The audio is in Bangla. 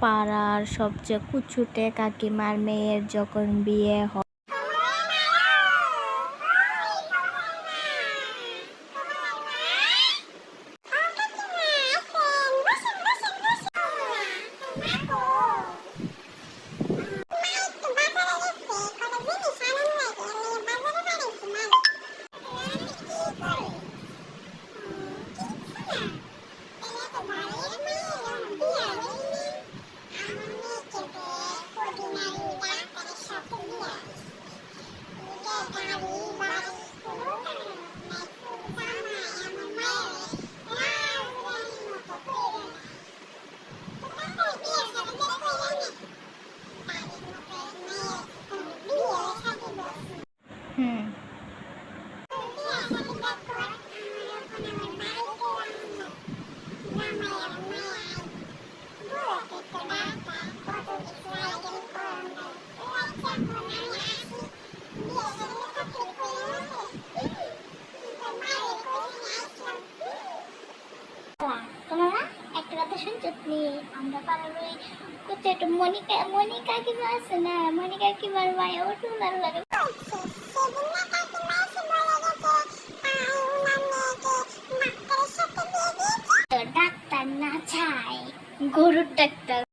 পাড়ার সবচেয়ে কুচুটে কাকিমার মেয়ের যখন বিয়ে হয় হুম আমরা পাড়ার ওই কোথায় মনিকা মনিকা কি আছে না মনিকা কি বার ভাই ভালো লাগে না চাই। গরুর ডাক্তার।